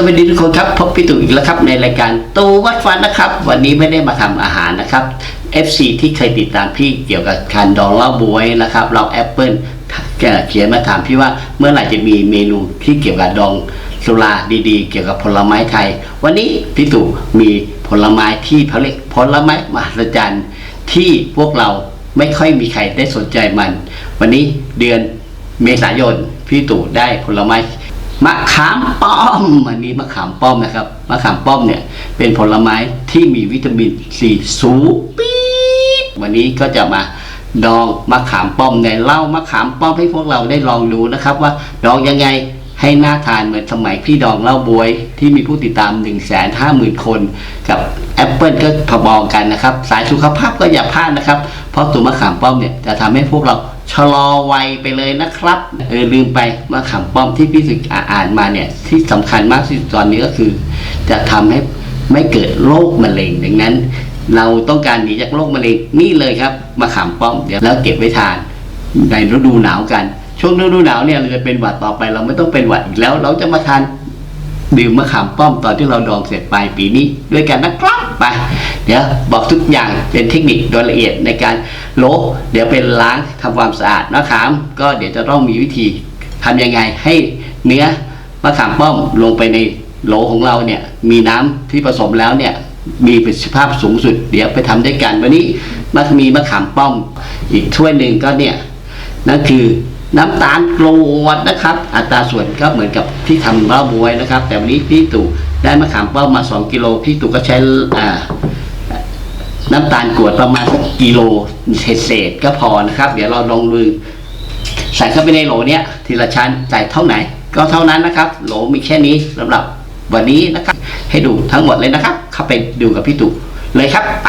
สวัสดีทุกคนครับพบพี่ตู่อีกแล้วครับในรายการตูวัดฟันนะครับ วันนี้ไม่ได้มาทำอาหารนะครับ FC ที่เคยติดตามพี่เกี่ยวกับการดองเหล้าบวยนะครับเราแอปเปิลเขียนมาถามพี่ว่าเมื่อไหร่จะมีเมนูที่เกี่ยวกับดองสุราดีๆ เกี่ยวกับผลไม้ไทย วันนี้พี่ตู่มีผลไม้ที่เขาเรียกผลไม้มหัศจรรย์ที่พวกเราไม่ค่อยมีใครได้สนใจมัน วันนี้เดือนเมษายนพี่ตู่ได้ผลไม้ มะขามป้อมอันนี้มะขามป้อมนะครับมะขามป้อมเนี่ยเป็นผลไม้ที่มีวิตามินซีสูงปี๊ดวันนี้ก็จะมาดองมะขามป้อมในเล่ามะขามป้อมให้พวกเราได้ลองดูนะครับ ว่าดองยังไงให้น่าทานเหมือนสมัยพี่ดองเหล้าบวย ที่มีผู้ติดตาม 1 5 0 0 0 0 คน กับแอปเปิลก็พอๆกันนะครับ สายสุขภาพก็อย่าพลาดนะครับ เพราะตัวมะขามป้อมเนี่ยจะทำให้พวกเราะลอวัยไปเลยนะครับเออลืมไปมะขามป้อมที่พี่ศึกอ่านมาเนี่ยที่สำคัญมากที่สุดตอนนี้ก็คือ จะทำให้ไม่เกิดโรคมะเร็งดังนั้น เราต้องการหนีจากโรคมะเร็งนี่เลยครับมะขามป้อมเดี๋ยวแล้วเก็บไว้ทานในฤดูหนาวกัน ช่วงฤดูหนาวเนี่ยเราจะเป็นหวัดต่อไป เราไม่ต้องเป็นหวัดอีกแล้ว เราจะมาทาน ดื่มมะขามป้อมตอนที่เราดองเสร็จปลายปีนี้ด้วยกันนะครับไปเดี๋ยวบอกทุกอย่างเป็นเทคนิคโดยละเอียดในการโละเดี๋ยวเป็นล้างทำความสะอาดมะขาม ก็เดี๋ยวจะต้องมีวิธีทำยังไงให้เนื้อมะขามป้อมลงไปในโหลของเราเนี่ยมีน้ำที่ผสมแล้วเนี่ยมีประสิทธิภาพสูงสุด เดี๋ยวไปทำด้วยกันวันนี้มันมีมะขามป้อม อีกถ้วยหนึ่งก็เนี่ยนั่นคือ น้ำตาลกรวดนะครับ อัตราส่วนก็เหมือนกับที่ทำเหล้าบวยนะครับ แต่วันนี้พี่ตู่ได้มะขามป้อมมา 2 กิโลพี่ตู่ก็ใช้น้ำตาลกรวดประมาณสักกิโลเศษก็พอนะครับ เดี๋ยวเราลองมือใส่เข้าไปในโหลเนี้ยทีละชั้นใส่เท่าไหน ก็เท่านั้นนะครับ โหลมีแค่นี้สำหรับวันนี้นะครับ ให้ดูทั้งหมดเลยนะครับ เข้าไปดูกับพี่ตู่เลยครับไป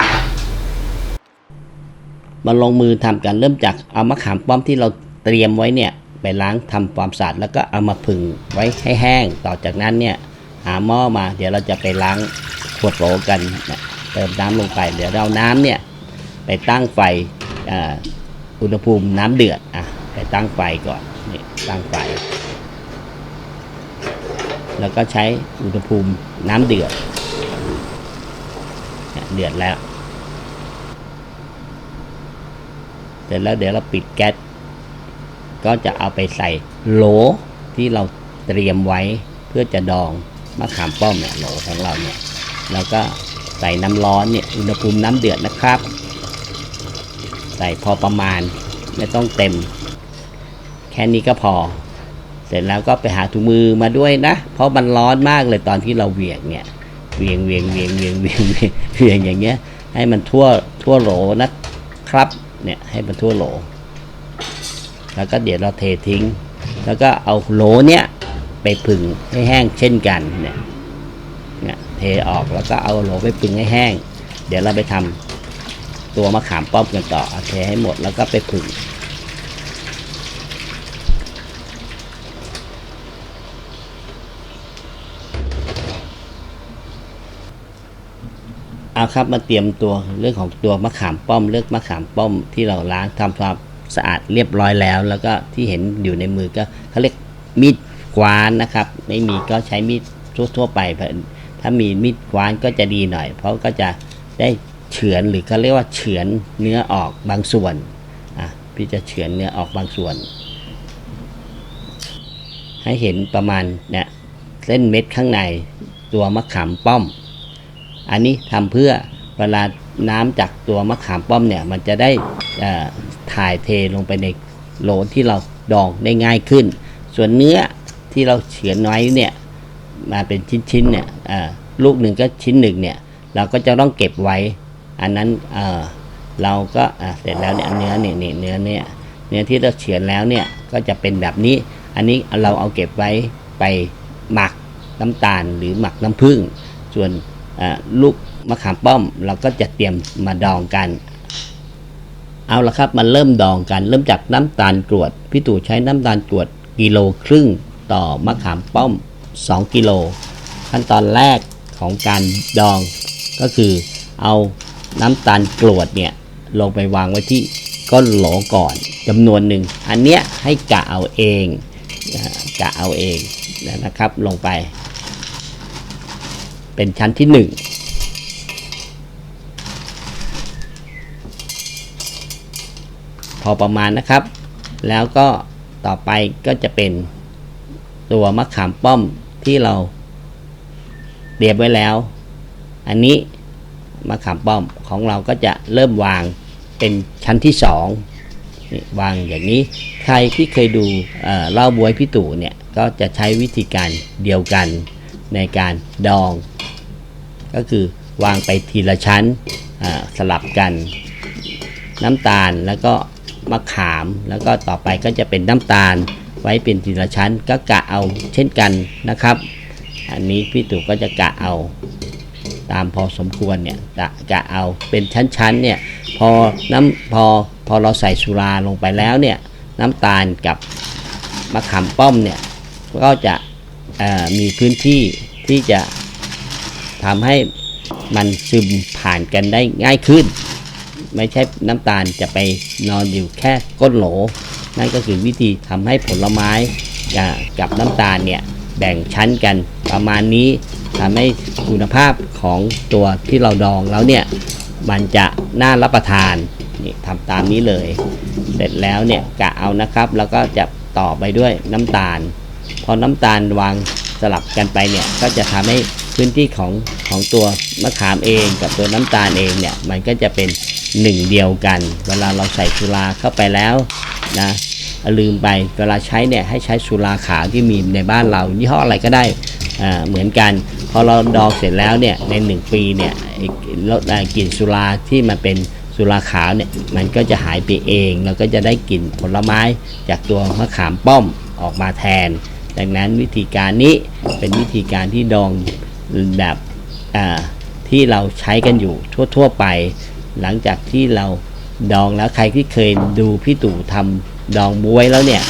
มาลงมือทำกันเริ่มจากเอามะขามป้อมที่เรา ตรียมไว้เนี่ยไปล้างทำความสะอาดแล้วก็เอามาผึ่งไว้ให้แห้ง ต่อจากนั้นเนี่ยหาหม้อมา เดี๋ยวเราจะไปล้างขวดโหลกันนะเติมน้ำลงไปเดี๋ยวเราน้ำเนี่ยไปตั้งไฟอ่าอุณหภูมิน้ำเดือดอะไปตั้งไฟก่อนนี่ตั้งไฟ แล้วก็ใช้อุณหภูมิน้ำเดือดเนี่ยเดือดแล้วเสร็จแล้วเดี๋ยวเราปิดแก๊ส ก็จะเอาไปใส่โหลที่เราเตรียมไว้เพื่อจะดองมะขามป้อมเนี่ยโหลของเราเนี่ยแล้วก็ใส่น้ำร้อนเนี่ยอุณหภูมิน้ำเดือดนะครับ ใส่พอประมาณไม่ต้องเต็ม แค่นี้ก็พอ เสร็จแล้วก็ไปหาถุงมือมาด้วยนะ เพราะมันร้อนมากเลยตอนที่เราเหวี่ยงเนี่ยเวียงเวียงเวียงเวียงเวียงเวียงเวียงอย่างเงี้ย ให้มันทั่วทั่วโหลนะครับ เนี่ยให้มันทั่วโหล แล้วก็เดี๋ยวเราเททิ้ง แล้วก็เอาโหลเนี้ยไปผึ่งให้แห้งเช่นกันเนี่ยเนี่ยเทออกแล้วก็เอาโหลไปผึ่งให้แห้ง เดี๋ยวเราไปทำตัวมะขามป้อมกันต่อเอาเทให้หมดแล้วก็ไปผึ่งเอาครับมาเตรียมตัวเรื่องของตัวมะขามป้อมเลือกมะขามป้อมที่เราล้างทำความ สะอาดเรียบร้อยแล้ว แล้วก็ที่เห็นอยู่ในมือก็เขาเรียกมีดกวานนะครับ ไม่มีก็ใช้มีดทั่วๆไป ถ้ามีมีดกวานก็จะดีหน่อย เพราะก็จะได้เฉือนหรือเขาเรียกว่าเฉือนเนื้อออกบางส่วนอะพี่จะเฉือนเนื้อออกบางส่วน ให้เห็นประมาณเนี่ยเส้นเม็ดข้างในตัวมะขามป้อม อันนี้ทำเพื่อเวลาน้ำจากตัวมะขามป้อมเนี่ยมันจะได้อ่อ ถ่ายเทลงไปในโหลที่เราดองได้ง่ายขึ้น ส่วนเนื้อที่เราเฉือนไว้เนี่ยมาเป็นชิ้นๆเนี่ยลูกหนึ่งก็ชิ้นหนึ่งเนี่ยเราก็จะต้องเก็บไว้ อันนั้นเเราก็เสร็จแล้วเนี่ยเนื้อเนี่ยเนื้อเนี่ยเนื้อที่เราเฉือนแล้วเนี่ยก็จะเป็นแบบนี้ อันนี้เราเอาเก็บไว้ไปหมักน้ำตาลหรือหมักน้ำผึ้งส่วนลูกมะขามป้อมเราก็จะเตรียมมาดองกัน เอาละครับมาเริ่มดองกัน เริ่มจากน้ำตาลกรวดพี่ตู่ใช้น้ำตาลกรวดกิโลครึ่งต่อมะขามป้อม 2 กิโล ขั้นตอนแรกของการดองก็คือเอาน้ำตาลกรวดเนี่ยลงไปวางไว้ที่ก้นโหลก่อนจำนวนหนึ่ง อันเนี้ยให้กะเอาเองกะเอาเองนะครับลงไป เป็นชั้นที่ 1 อประมาณนะครับ แล้วก็ต่อไปก็จะเป็นตัวมะขามป้อมที่เราเตรียมไว้แล้ว อันนี้มะขามป้อมของเราก็จะเริ่มวางเป็นชั้นที่สองวางอย่างนี้ ใครที่เคยดูเล่าบวยพี่ตู่เนี่ยก็จะใช้วิธีการเดียวกันในการดอง ก็คือวางไปทีละชั้นสลับกัน น้ำตาลแล้วก็ มะขาม แล้วก็ต่อไปก็จะเป็นน้ำตาลไว้เป็นทีละชั้นก็กะเอาเช่นกันนะครับ อันนี้พี่ตู่ก็จะกะเอาตามพอสมควรเนี่ยกะกะเอาเป็นชั้นๆเนี่ยพอน้ำพอพอเราใส่สุราลงไปแล้วเนี่ยน้ำตาลกับมะขามป้อมเนี่ยก็จะมีพื้นที่ที่จะทำให้มันซึมผ่านกันได้ง่ายขึ้น ไม่ใช่น้ำตาลจะไปนอนอยู่แค่ก้นโหล นั่นก็คือวิธีทำให้ผลไม้กับน้ำตาลเนี่ยแบ่งชั้นกันประมาณนี้ทำให้คุณภาพของตัวที่เราดองแล้วเนี่ยมันจะน่ารับประทานนี่ทำตามนี้เลย เสร็จแล้วเนี่ยกะเอานะครับ แล้วก็จะต่อไปด้วยน้ำตาล พอน้ำตาลวางสลับกันไปเนี่ยก็จะทำให้ พื้นที่ของของตัวมะขามเองกับตัวน้ำตาลเองเนี่ยมันก็จะเป็นหนึ่งเดียวกัน เวลาเราใส่สุราเข้าไปแล้วนะลืมไปเวลาใช้เนี่ยให้ใช้สุราขาวที่มีในบ้านเรายี่ห้ออะไรก็ได้อ่าเหมือนกัน พอเราดองเสร็จแล้วเนี่ยในหนึ่งปีเนี่ยรสกลิ่นสุราที่มันเป็นสุราขาวเนี่ยมันก็จะหายไปเองแล้วก็จะได้กลิ่นผลไม้จากตัวมะขามป้อมออกมาแทน ดังนั้นวิธีการนี้เป็นวิธีการที่ดอง แบบที่เราใช้กันอยู่ทั่ว ๆ ไป หลังจากที่เราดองแล้วใครที่เคยดูพี่ตู่ทำดองบวยแล้วเนี่ย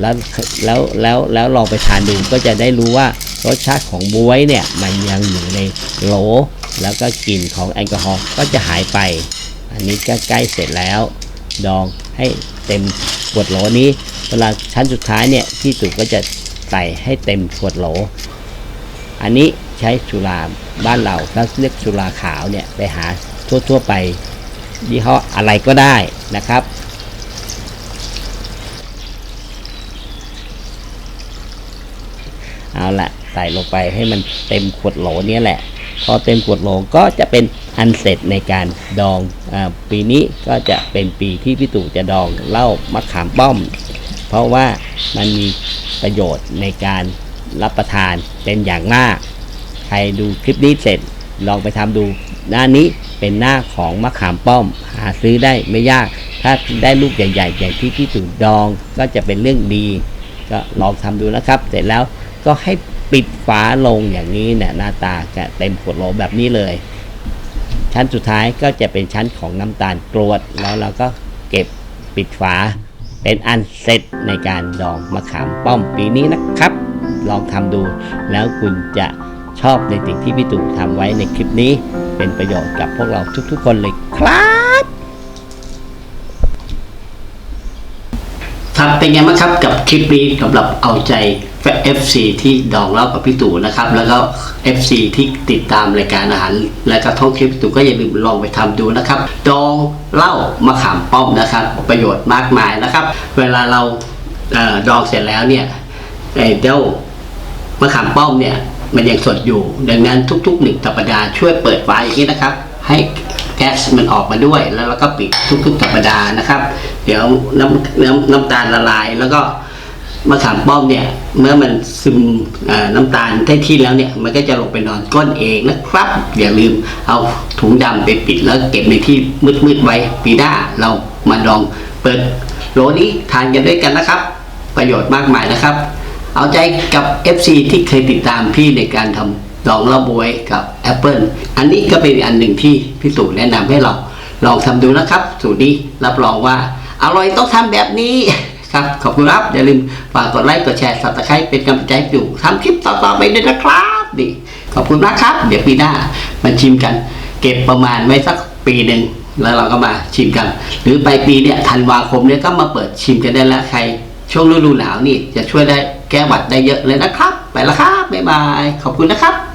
แล้วแล้วแล้วแล้วลองไปทานดูก็จะได้รู้ว่ารสชาติของบวยเนี่ยมันยังอยู่ในโหล แล้วก็กลิ่นของแอลกอฮอล์ก็จะหายไป อันนี้ก็ใกล้เสร็จแล้ว ดองให้เต็มขวดโหลนี้ เวลาชั้นสุดท้ายเนี่ยพี่ตู่ก็จะใส่ให้เต็มขวดโหล อันนี้ ใช้สุราบ้านเราถ้าเรียกสุราขาวเนี่ยไปหาทั่วๆไปยี่ห้ออะไรก็ได้นะครับเอาละใส่ลงไปให้มันเต็มขวดโหลเนี้แหละ พอเต็มขวดโหลก็จะเป็นอันเสร็จในการดองอปีนี้ก็จะเป็นปีที่พี่ตู่จะดองเหล้ามะขามป้อม เพราะว่ามันมีประโยชน์ในการรับประทานเป็นอย่างมาก ครดูคลิปนี้เสร็จลองไปทำดู หน้านี้เป็นหน้าของมะขามป้อม หาซื้อได้ไม่ยาก ถ้าได้ลูกใหญ่ๆอย่างที่พี่ตู่ดองก็จะเป็นเรื่องดี ก็ลองทำดูนะครับ เสร็จแล้วก็ให้ปิดฝาลงอย่างนี้เนี่ยหน้าตาจะเต็มขวดโหลแบบนี้เลย ชั้นสุดท้ายก็จะเป็นชั้นของน้ำตาลกรวด แล้วเราก็เก็บปิดฝา เป็นอันเสร็จในการดองมะขามป้อมปีนี้นะครับ ลองทำดูแล้วคุณจะ ชอบในสิ่งที่พี่ตู่ทำไว้ในคลิปนี้ เป็นประโยชน์กับพวกเราทุกๆ คนเลยครับ ครับเป็นไงบ้างครับกับคลิปนี้สำหรับเอาใจ FC ที่ดองเล่ากับพี่ตู่นะครับ แล้วก็ FC ที่ติดตามรายการอาหาร และก็ท่องเที่ยวพี่ตู่ก็อย่าลืมลองไปทำดูนะครับ ดองเล้ามะขามป้อมนะครับ ประโยชน์มากมายนะครับ เวลาเราเออดองเสร็จแล้วเนี่ยไอ้เจ้ามะขามป้อมเนี่ย มันยังสดอยู่ ดังนั้นทุกๆหนึ่งสัปดาห์ช่วยเปิดไฟอย่างนี้นะครับ ให้แก๊สมันออกมาด้วยแล้วเราก็ปิดทุกๆสัปดาห์นะครับ เดี๋ยวน้ำน้ำน้ำตาลละลายแล้วก็มะขามป้อมเนี่ยเมื่อมันซึมน้ำตาลได้ที่แล้วเนี่ยมันก็จะลงไปนอนก้นเองนะครับ อย่าลืมเอาถุงดำไปปิดแล้วเก็บในที่มืดๆไว้ปีหน้าเรามาลองเปิดโหลนี้ทานกันด้วยกันนะครับ ประโยชน์มากมายนะครับ เอาใจกับ FC ที่เคยติดตามพี่ในการทำดองเหล้าบวยกับแอปเปิลอันนี้ก็เป็นอันหนึ่งที่พี่ตู่แนะนำให้เรา ลองทำดูนะครับสูตรนี้รับรองว่า อร่อยต้องทำแบบนี้ครับ ขอบคุณครับ อย่าลืมฝากกดไลค์กดแชร์สับตะไคร้เป็นกำลังใจให้อยู่ทำคลิปต่อๆไปด้วยนะครับนี่ขอบคุณมากครับ เดี๋ยวปีหน้ามาชิมกัน เก็บประมาณไว้สักปีหนึ่งแล้วเราก็มาชิมกัน หรือปลายปีเนี่ยธันวาคมเนี่ยก็มาเปิดชิมกันได้แล้วใคร ช่วงฤดูหนาวนี่จะช่วยได้ แก้หวัดได้เยอะเลยนะครับ ไปแล้วครับ บ๊ายบาย ขอบคุณนะครับ